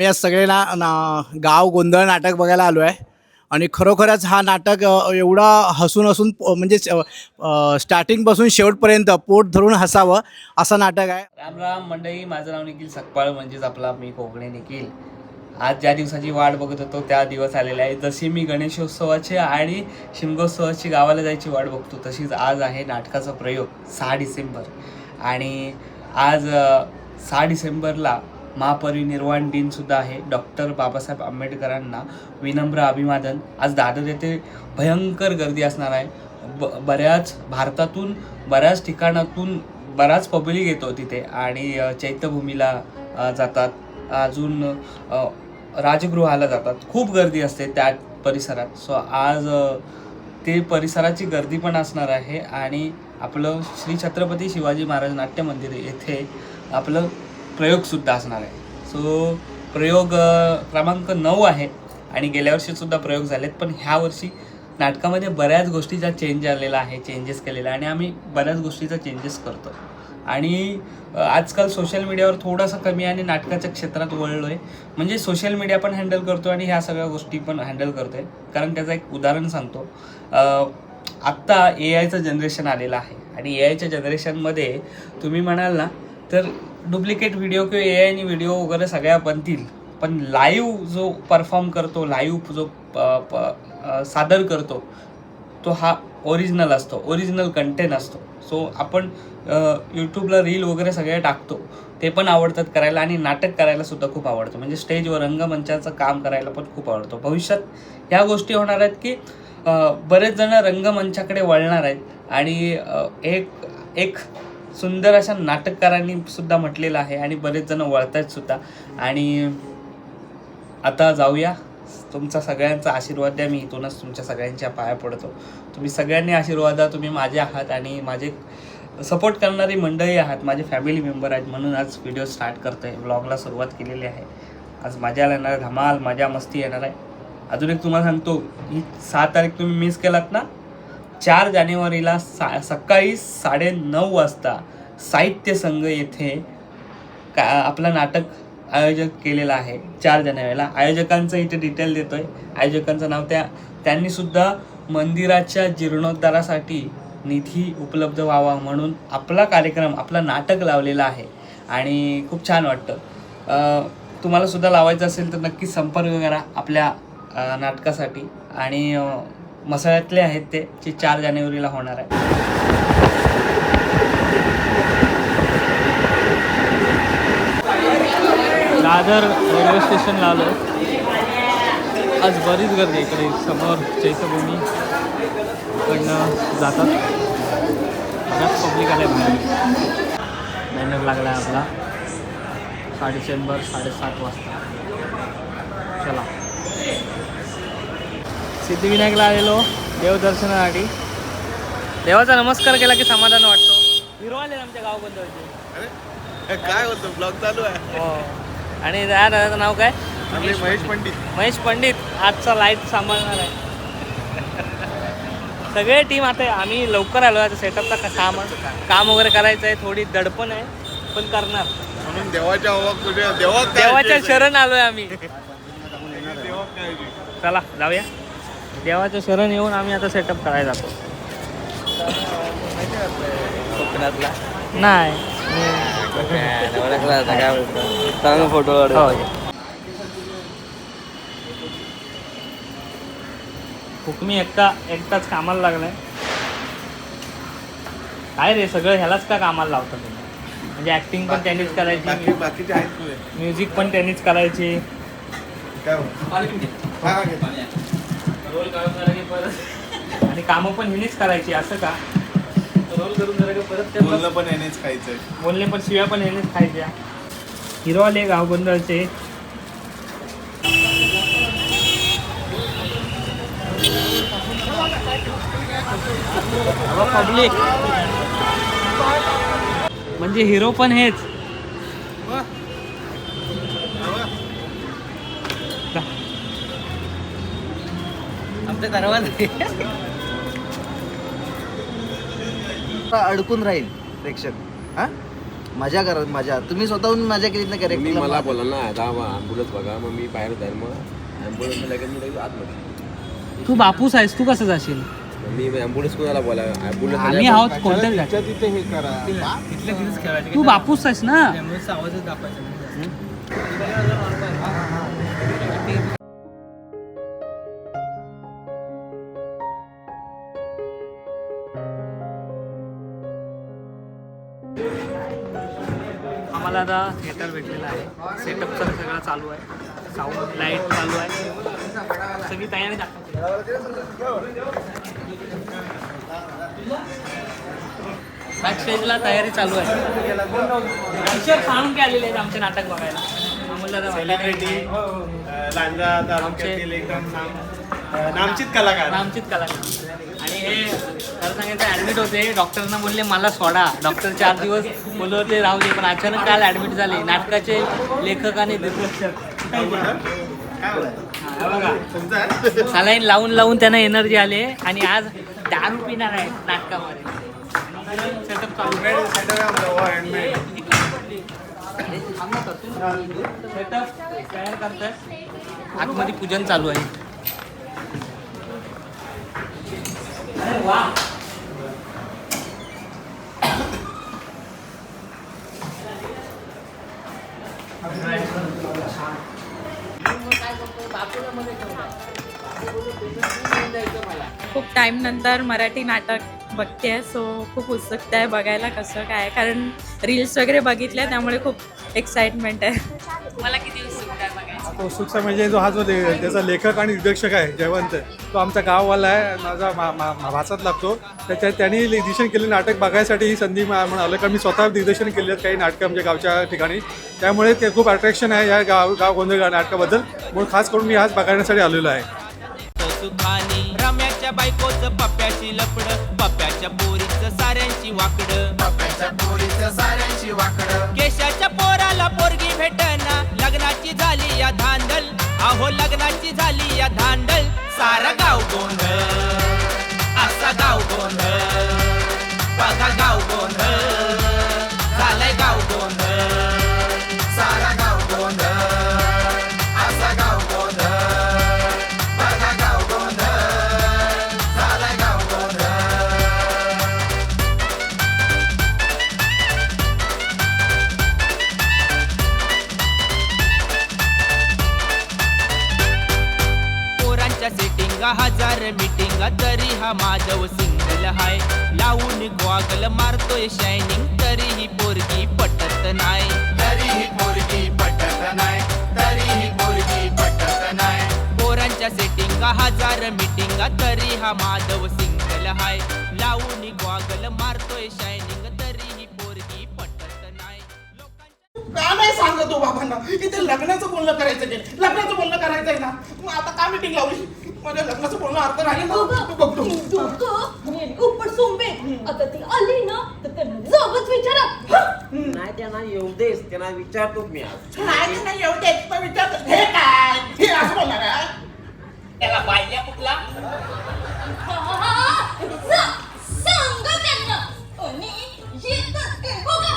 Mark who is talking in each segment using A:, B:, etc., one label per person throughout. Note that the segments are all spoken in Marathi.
A: मी आज सगळे ना ना गाव गोंधळ नाटक बघायला आलो आहे आणि खरोखरच हा नाटक एवढा हसून हसून प- म्हणजे स्टार्टिंगपासून शेवटपर्यंत पोट धरून हसावं असं नाटक आहे.
B: राम राम मंडळी माझं नाव निखिल सकपाळ म्हणजेच आपला मी कोकणे निखिल. आज ज्या दिवसाची वाट बघत होतो त्या दिवस आलेला आहे. जशी मी गणेशोत्सवाची आणि शिमगोत्सवाची गावाला जायची वाट बघतो तशीच आज आहे नाटकाचा प्रयोग सहा डिसेंबर. आणि आज सहा डिसेंबरला महापरिनिर्वाण दिन सुद्धा आहे. डॉक्टर बाबासाहेब आंबेडकरांना विनम्र अभिवादन. आज दादर येथे भयंकर गर्दी असणार आहे. ब बऱ्याच भारतातून बऱ्याच ठिकाणातून बराच पब्लिक येतो तिथे आणि चैत्यभूमीला जातात. अजून राजगृहाला जातात. खूप गर्दी असते त्या परिसरात. सो आज ते परिसराची गर्दी पण असणार आहे आणि आपलं श्री छत्रपती शिवाजी महाराज नाट्य मंदिर येथे आपलं प्रयोगसुद्धा असणार आहे. सो प्रयोग क्रमांक नऊ आहे आणि गेल्या वर्षीसुद्धा प्रयोग झालेत पण ह्या वर्षी नाटकामध्ये बऱ्याच गोष्टीचा चेंज आलेला आहे चेंजेस केलेला आणि आम्ही बऱ्याच गोष्टीचा चेंजेस करतो आणि आजकाल सोशल मीडियावर थोडासा कमी आणि नाटकाच्या क्षेत्रात वळलो आहे म्हणजे सोशल मीडिया पण हँडल करतो आणि ह्या सगळ्या गोष्टी पण हँडल करतो आहे कारण त्याचं एक उदाहरण सांगतो. आत्ता ए आयचं जनरेशन आलेलं आहे. आणि ए आयच्या जनरेशनमध्ये तुम्ही म्हणाल ना तर डुप्लिकेट व्हिडिओ किंवा ए आयनी व्हिडिओ वगैरे सगळ्या बनतील. पण लाईव्ह जो परफॉर्म करतो लाईव्ह जो प- प- सादर करतो तो हा ओरिजिनल असतो ओरिजिनल कंटेंट असतो. सो आपण यूट्यूबला रील वगैरे सगळे टाकतो ते पण आवडतात करायला आणि नाटक करायला सुद्धा खूप आवडतं. म्हणजे स्टेजवर रंगमंचाचं काम करायला पण खूप आवडतो. भविष्यात ह्या गोष्टी होणार आहेत की बरेच जण रंगमंचाकडे वळणार आहेत आणि एक एक सुंदर अशा नाटककारांनी सुद्धा म्हटलेलं आहे आणि बरेच जण वळत आहेत सुद्धा. आणि आता जाऊया. तुमचा सगळ्यांचा आशीर्वाद द्या. मी इथूनच तुमच्या सगळ्यांच्या पाया पडतो. तुम्ही सगळ्यांनी आशीर्वाद द्या तुम्ही माझे आहात आणि माझे सपोर्ट करणारी मंडळी आहात. माझे फॅमिली मेंबर आहेत म्हणून आज व्हिडिओ स्टार्ट करतो आहे ब्लॉगला सुरुवात केलेली आहे. आज मजा येणार धमाल मजा मस्ती येणार आहे. अजून एक तुम्हाला सांगतो. ही सहा तारीख तुम्ही मिस केलात ना? चार जानेवारीला सा सकाळी साडे नऊ वाजता साहित्य संघ येथे का आपलं नाटक आयोजक केलेलं आहे. चार जानेवारीला. आयोजकांचं इथे डिटेल देतो आहे आयोजकांचं नाव त्या त्यांनीसुद्धा मंदिराच्या जीर्णोद्धारासाठी निधी उपलब्ध व्हावा म्हणून आपला कार्यक्रम आपला नाटक लावलेला आहे. आणि खूप छान वाटतं. तुम्हालासुद्धा तुम्हाला सुद्धा लावायचं असेल तर नक्की संपर्क करा आपल्या नाटकासाठी. आणि मसाळ्यातले आहेत ते जे चार जानेवारीला होणार आहे. दादर रेल्वे स्टेशनला आलो आज बरीच गर्दी इकडे समोर चैत्यभूमी. इकडनं जातात. बऱ्याच पब्लिक आल्या बाहेर. बॅनर लागला आहे आपला. साडे डिसेंबर साडेसात वाजता. चला. सिद्धिविनायकला आलेलो देवदर्शनासाठी. देवाचा नमस्कार केला की समाधान वाटतो. हिरो आले आमच्या गाव बंधवाचे
C: काय होतं ब्लॉग चालू आहे.
B: हो. आणि त्या दादाचं नाव काय?
C: आपले महेश पंडित.
B: महेश पंडित आजचा लाइट सांभाळणार आहे. सगळे टीम आता. आम्ही लवकर आलो आता सेटअपचा काम काम वगैरे करायचं आहे थोडी दडपण आहे पण करणार.
C: म्हणून देवाच्या कुठे देवा
B: देवाच्या शरण आलोय आम्ही.
C: देवा काय
B: चला जाऊया. देवाच्या शरण येऊन आम्ही आता सेटअप करायला जातो.
C: कोकणातला?
B: नाही.
C: चांगला फोटो
B: हो हुकमी एकटा एकटाच कामाला लागलाय. काय रे सगळं ह्यालाच का कामाला लावतं तुम्ही? म्हणजे ऍक्टिंग पण त्यांनीच करायची.
C: बाकीचे आहेत तुझे.
B: म्युझिक पण त्यांनीच करायची.
C: काय हो? हा, हा, घे.
B: आणि कामं पण हिनीच करायची असं का रोल करून जरा का परत त्यांना
C: बोलणं पण यानेच खायचंय
B: बोलणे पण शिव्या पण ह्यानेच खायच्या हिरो आले गावबंदरचे पब्लिक म्हणजे हिरो पण हेच आमच्या दरवाजा
D: अडकून राहील प्रेक्षक. हा? मजा करत मजा. तुम्ही स्वतःहून मजा केली ना
E: मी
D: कॅरेक्टर
E: मला बोला ना आता ॲम्ब्युलन्स बघा मग मी बाहेर जाईल मग ॲम्ब्युलन्स लगेच मी लगेच आतमध्ये.
C: तू बापूस आहेस तू कसं जाशील?
E: मी ॲम्ब्युलन्स कोणाला बोला ॲम्ब्युलन्स
C: आम्ही आहोत कोणत्या
F: तिच्या तिथे हे करा?
C: तू बापूस आहेस ना? आम्हाला आता थिएटर भेटलेलं आहे. सेटअप तर सगळं चालू आहे. साऊंड लाइट चालू आहे. सगळी तयारी दाखवते. बॅक स्टेजला तयारी चालू आहे. पिक्चर सांगून के आलेले आहेत आमचे नाटक बघायला. दादा आमचे-
F: नामचित कलाकार.
C: नामचित कलाकार. हे खरं सांगायचं ॲडमिट होते. डॉक्टरना बोलले मला सोडा. डॉक्टर चार दिवस बोलत होते राहू दे. पण अचानक काल ॲडमिट झाले. नाटकाचे लेखक आणि दिग्दर्शक. सलाईन लावून लावून त्यांना एनर्जी आले आणि आज दारू पिणार आहे नाटकामध्ये. सेटअप तयार करतात. आतमध्ये पूजन चालू आहे. अरे वा.
G: खूप टाइम नंतर मराठी नाटक बघते सो खूप उत्सुकता आहे बघायला कसं काय. कारण रील्स वगैरे बघितल्या त्यामुळे खूप एक्साइटमेंट आहे. मला किती उत्सुकता आहे बघायची
H: उत्सुकता म्हणजे जो हा जो ले- त्याचा लेखक आणि दिग्दर्शक आहे जयवंत तो आमचा गाववाला आहे माझा मा मा भाचात लागतो. त्याच्या त्यांनी दिग्दर्शन केलेलं नाटक बघायसाठी ही संधी मा- म्हणून आलं कारण मी स्वतः दिग्दर्शन केले आहेत काही नाटकं आमच्या गावच्या ठिकाणी. त्यामुळे ते खूप अट्रॅक्शन आहे या गाव गाव गोंधळ नाटकाबद्दल. म्हणून खास करून मी आज बघण्यासाठी आलेलो आहे.
I: रम्याच्या बायकोचं पप्प्याची लपड पप्प्याच्या पोरीचं साऱ्यांची वाकड. पप्प्याच्या पोरीचं साऱ्यांची वाकड. केशाच्या पोराला पोरगी भेटना लग्नाची झाली या धांदल अहो लग्नाची झाली या धांदल सारा गाव गोंधळ. असा गाव गोंधळ. बघा गाव गोंधळ. झालाय गाव गोंधळ. सेटिंग हजार मिटिंग तरी हा माधव सिंगल हाय. लावून ग्वागल मारतोय शायनिंग तरीही पोरगी पटत नाही. तरीही पोरगी पटत नाही तरीही पोरगी पटत नाही. पोरांच्या सेटिंग हजार मिटिंग तरी हा माधव सिंगल हाय. लावून ग्वागल मारतोय शायनिंग तरीही पोरगी पटत नाही.
J: का नाही सांगत तो बाबांना इथे लग्नाचं बोलणं करायचं नाही लग्नाचं बोलणं करायचंय ना. मग आता का मिटिंग लावली? माझ्या लग्नाचं बोलणं अर्थ राहील ना? बघतो.
K: ऊपर सोंबे. अगं ती आली ना तर त्यांना जागच विचारा.
D: नाही त्यांना येऊ देस त्यांना विचारतो मी आज.
J: नाही ते नाही एवढे पण विचार हे काय? हे असं बोलणार आहे?
I: त्याला पाहिजे कुठला?
K: सांग त्यांना. आणि येतात ते बघा.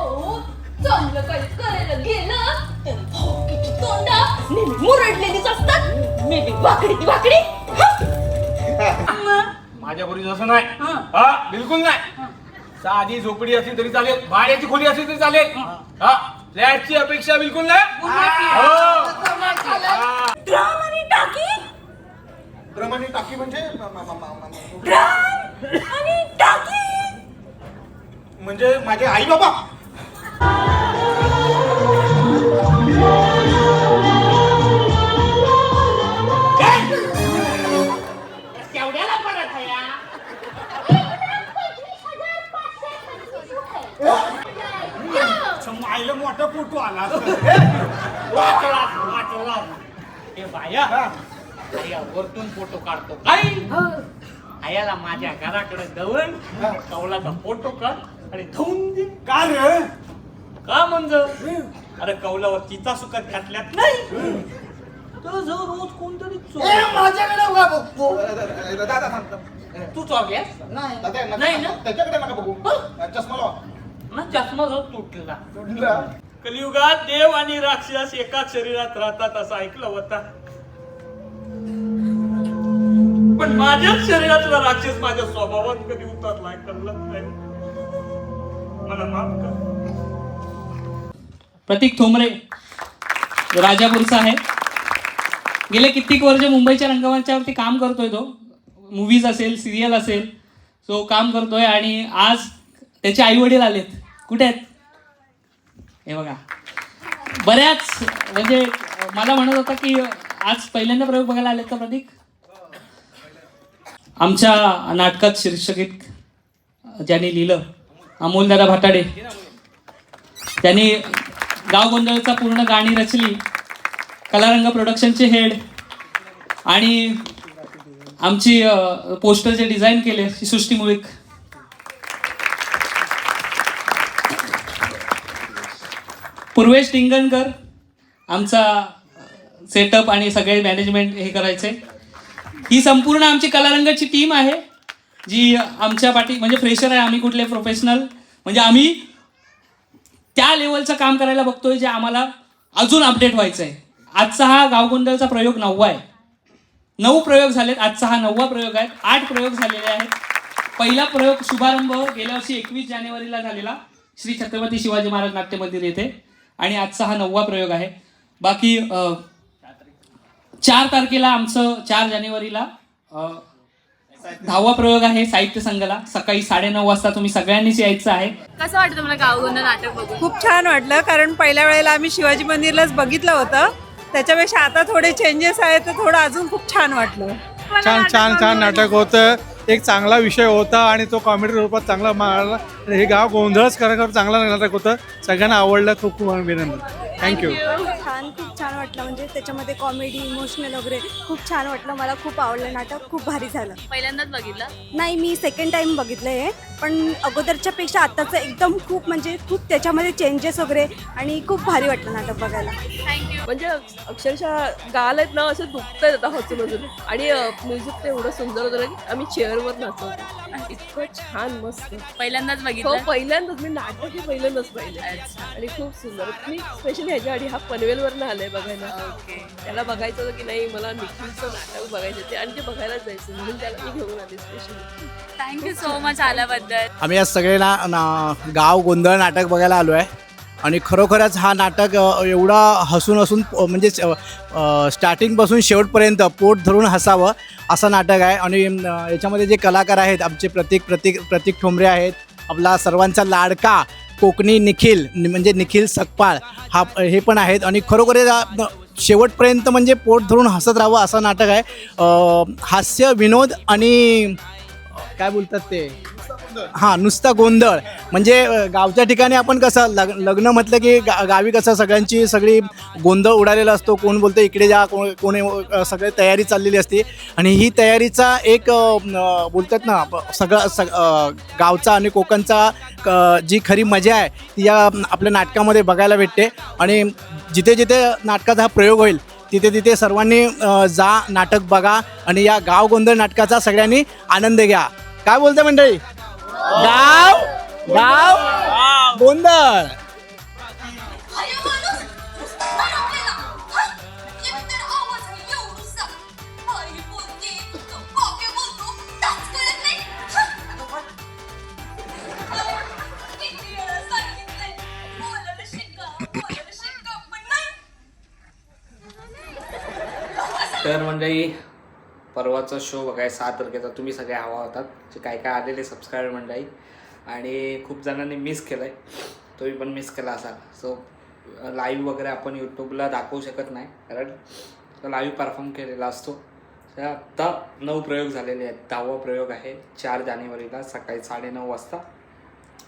K: ओ चांगलं काही करायला गेलं. तर भोकीची तोंडा नेहमी मुरडलेलीच असतात. नेहमी वाकडी ती वाकडी.
L: माझ्या पोरी असं नाही. हा. बिलकुल नाही. साधी झोपडी असली तरी चालेल भाड्याची खोली असली तरी चालेल. हा. फ्लॅटची अपेक्षा बिलकुल नाही. हो. हा.
K: ड्राम आणि टाकी.
J: ड्रम आणि टाकी म्हणजे? म- म- म- म- म-
K: ड्राम आणि टाकी.
J: म्हणजे माझे आई बाबा. आईला मोठा फोटो आला
C: वाचला वाचला हे बाया आया वरतून फोटो काढतो काय? आयाला माझ्या घराकडे दवण कौलाचा फोटो काढ आणि धुवून दे.
J: का रे?
C: का म्हणजे अरे कौलावर चिता सुकत घातल्यात नाही. तर जो रोज कोणतरी चोर-
J: ए, माझ्याकडे उगा बघ. दादा.
C: तू चोरल्यास
J: नाही.
C: नाही ना?
J: त्याच्याकडे नका बघू. चष्मा लावा.
B: ना चष्मा जो तुटला. कलियुगात देव आणि राक्षस एकाच शरीरात राहतात असं ऐकलं होतं. पण माझ्याच शरीरातला राक्षस माझ्या स्वभावात कधी उतरलाय कळलं नाही. मला माफ कर. प्रतीक ठोंबरे राजापूरचा आहे गेले कित्येक वर्ष मुंबईच्या रंगमंचावरती काम करतोय तो. मूवीज असेल सिरियल असेल सो काम करतोय आणि आज त्याचे आई वडील आलेत. कुठे आहेत? हे बघा. बऱ्याच म्हणजे मला म्हणत होता की आज पहिल्यांदा प्रयोग बघायला आलेत का प्रतीक? आमच्या नाटकात शीर्षकित ज्यांनी लिहिलं अमोलदादा भाटाडे त्यांनी गाव गोंधळचा पूर्ण गाणी रचली. कलारंग प्रोडक्शनचे हेड. आणि आमची पोस्टर जे डिझाईन केले सृष्टी मुळीक. पूर्वेश टिंगणकर आमचा सेटअप आणि सगळे मॅनेजमेंट हे करायचे. ही संपूर्ण आमची कलारंगाची टीम आहे जी आमच्या पाठी म्हणजे फ्रेशर आहे आम्ही कुठले प्रोफेशनल म्हणजे आम्ही त्या लेवलचं काम करायला बघतोय जे आम्हाला अजून अपडेट व्हायचं आहे आजचा हा गावगोंधळचा प्रयोग नववा आहे. नऊ प्रयोग झालेत. आजचा हा नववा प्रयोग आहे. आठ प्रयोग झालेले आहेत. पहिला प्रयोग शुभारंभ गेल्या वर्षी एकवीस जानेवारीला झालेला. श्री छत्रपती शिवाजी महाराज नाट्य मंदिर येथे. आणि आजचा हा नववा प्रयोग आहे. बाकी चार तारखेला आमचं चार जानेवारीला दहावा प्रयोग आहे साहित्य संघाला. सकाळी साडेनऊ वाजता तुम्ही सगळ्यांनीच यायचं आहे.
M: कसं वाटतं मला गावगोंधळ नाटक बघून?
N: खूप छान वाटलं कारण पहिल्या वेळेला आम्ही शिवाजी मंदिरलाच बघितलं होतं. त्याच्यापेक्षा आता थोडे चेंजेस आहेत तर थोडं अजून खूप छान वाटलं.
H: छान छान छान नाटक होतं. एक चांगला विषय होता आणि तो कॉमेडी रूपात चांगला मारला हे गाव गोंधळच खरं चांगलं नाटक होतं. सगळ्यांना आवडलं खूप खूप अभिनंदन. थँक्यू
N: छान खूप छान वाटलं. म्हणजे त्याच्यामध्ये कॉमेडी इमोशनल वगैरे खूप छान वाटलं. मला खूप आवडलं नाटक खूप भारी झालं.
M: पहिल्यांदाच बघितलं?
N: नाही मी सेकंड टाइम बघितलं आहे पण अगोदरच्या पेक्षा आताचं एकदम खूप म्हणजे खूप त्याच्यामध्ये चेंजेस वगैरे आणि खूप भारी वाटलं नाटक बघायला.
M: थँक्यू
G: म्हणजे अक्षरशः गालात ना असं दुखतंय आता हसून हसून आणि म्युझिक ते एवढं सुंदर होतं ना की आम्ही चेअरवर नाचवतो इतकं छान मस्त.
M: पहिल्यांदाच
G: हो
M: बघितलं?
G: पहिल्यांदाच. मी नाटक हे पहिल्यांदाच पाहिले आणि खूप सुंदर. मी स्पेशली ह्याच्या आधी हा पनवेलवरनं आलंय बघायला. त्याला बघायचं होतं की नाही मला निखिलचं नाटक बघायचं ते आणि ते बघायलाच जायचं म्हणून त्याला मी घेऊन आले स्पेशली
M: थँक्यू सो मच आल्याबद्दल.
A: आम्ही आज सगळे ना ना गाव गोंधळ नाटक बघायला आलो आहे आणि खरोखरच हा नाटक अ, एवढा हसून हसून म्हणजे स्टार्टिंगपासून शेवटपर्यंत पोट धरून हसावं असं नाटक आहे. आणि अ, याच्यामध्ये जे कलाकार आहेत आमचे प्रतीक प्रतीक प्रतीक ठोंबरे आहेत आपला सर्वांचा लाडका कोकणी निखिल म्हणजे निखिल सकपाळ हा हे पण आहेत. आणि खरोखर शेवटपर्यंत म्हणजे पोट धरून हसत राहावं असं नाटक आहे. हास्य विनोद आणि काय बोलतात ते? हां नुसता गोंधळ. म्हणजे गावच्या ठिकाणी आपण कसं लग लग्न म्हटलं की गा गावी कसं सगळ्यांची सगळी गोंधळ उडालेला असतो. कोण बोलतं इकडे जा कोण कोणी सगळे सगळी तयारी चाललेली असते. आणि ही तयारीचा एक बोलतात ना सगळं सग गावचा आणि कोकणचा क- जी खरी मजा आहे ती या आपल्या नाटकामध्ये बघायला भेटते. आणि जिथे जिथे नाटकाचा हा प्रयोग होईल तिथे तिथे सर्वांनी जा नाटक बघा आणि या गाव गोंधळ नाटकाचा सगळ्यांनी आनंद घ्या. काय बोलते मंडळी? गाव गाव गोंधळ
K: अरे माणूस नुसता बनवलेला. हा? एकतर आवाज आणि एवढूसा. आई बोलते, तो बापे बोलतो, त्याच कळत नाही. हा? किती वेळा सांगितलंय, बोलायला शिका, बोलायला शिका, पण नाही.
B: तर मंडळी परवाचा शो बघाय सहा तारखेचा तुम्ही सगळे हवा होतात. जे काय काय आलेले सबस्क्रायबर मंडळी. आणि खूप जणांनी मिस केलं आहे तुम्ही पण मिस केला असाल. सो लाईव्ह वगैरे आपण यूट्यूबला दाखवू शकत नाही. कारण लाईव्ह परफॉर्म केलेला असतो. तर आत्ता नऊ प्रयोग झालेले आहेत. दहावा प्रयोग आहे. चार जानेवारीला सकाळी साडेनऊ वाजता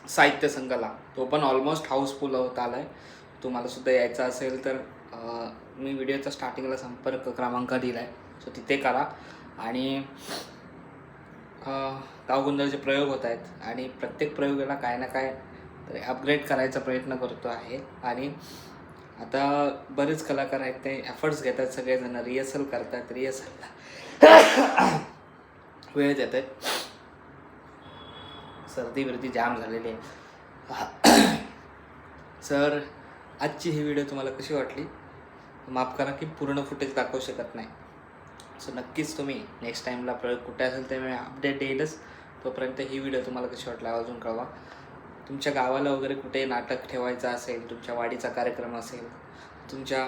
B: साहित्य संघाला. तो पण ऑलमोस्ट हाऊसफुल होत आला आहे तुम्हाला सुद्धा यायचं असेल तर मी व्हिडिओचा स्टार्टिंगला संपर्क क्रमांक दिला आहे सो तिथे करा. आणि गावगुंदरचे प्रयोग होत आहेत. आणि प्रत्येक प्रयोगाला काय ना काय तरी अपग्रेड करायचा प्रयत्न करतो आहे. आणि आता बरेच कलाकार आहेत ते एफर्ट्स घेतात. सगळेजण रिहर्सल करतात रिहर्सलला वेळ देत आहेत. सर्दी बिर्दी जाम झालेली आहे. सर आजची ही व्हिडिओ तुम्हाला कशी वाटली? माफ करा की पूर्ण फुटेज दाखवू शकत नाही. सो नक्कीच तुम्ही नेक्स्ट टाईमला प्रयोग कुठे असेल ते मी अपडेट देईलच तोपर्यंत ही व्हिडिओ तुम्हाला कशी वाटला अजून कळवा. तुमच्या गावाला वगैरे कुठे नाटक ठेवायचं असेल तुमच्या वाडीचा कार्यक्रम असेल तुमच्या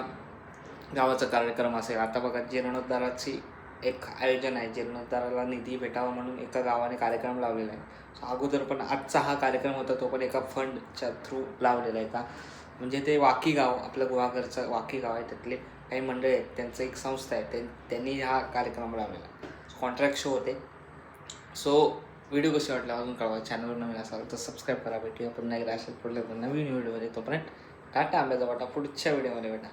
B: गावाचा कार्यक्रम असेल. आता बघा जीर्णोद्धाराची एक आयोजन आहे. जीर्णोद्धाराला निधी भेटावा म्हणून एका गावाने कार्यक्रम लावलेला आहे. सो अगोदर पण आजचा हा कार्यक्रम होता तो पण एका फंडच्या थ्रू लावलेला आहे का? म्हणजे ते वाकी गाव आपलं गुहागरचं वाकी गाव आहे त्यातले. काही मंडळी आहेत त्यांचं एक संस्था आहे त्यां- त्यांनी हा कार्यक्रम लावलेला कॉन्ट्रॅक्ट शो होते. सो व्हिडिओ कसे वाटले? अजून कळवा. चॅनलवर नवीन असाल तर सबस्क्राईब करा. भेटूया पुन्हा एकदा. असेल पुढल्या नवीन व्हिडिओमध्ये तोपर्यंत टाटा आंब्याचा वाटा. पुढच्या व्हिडिओमध्ये भेटा.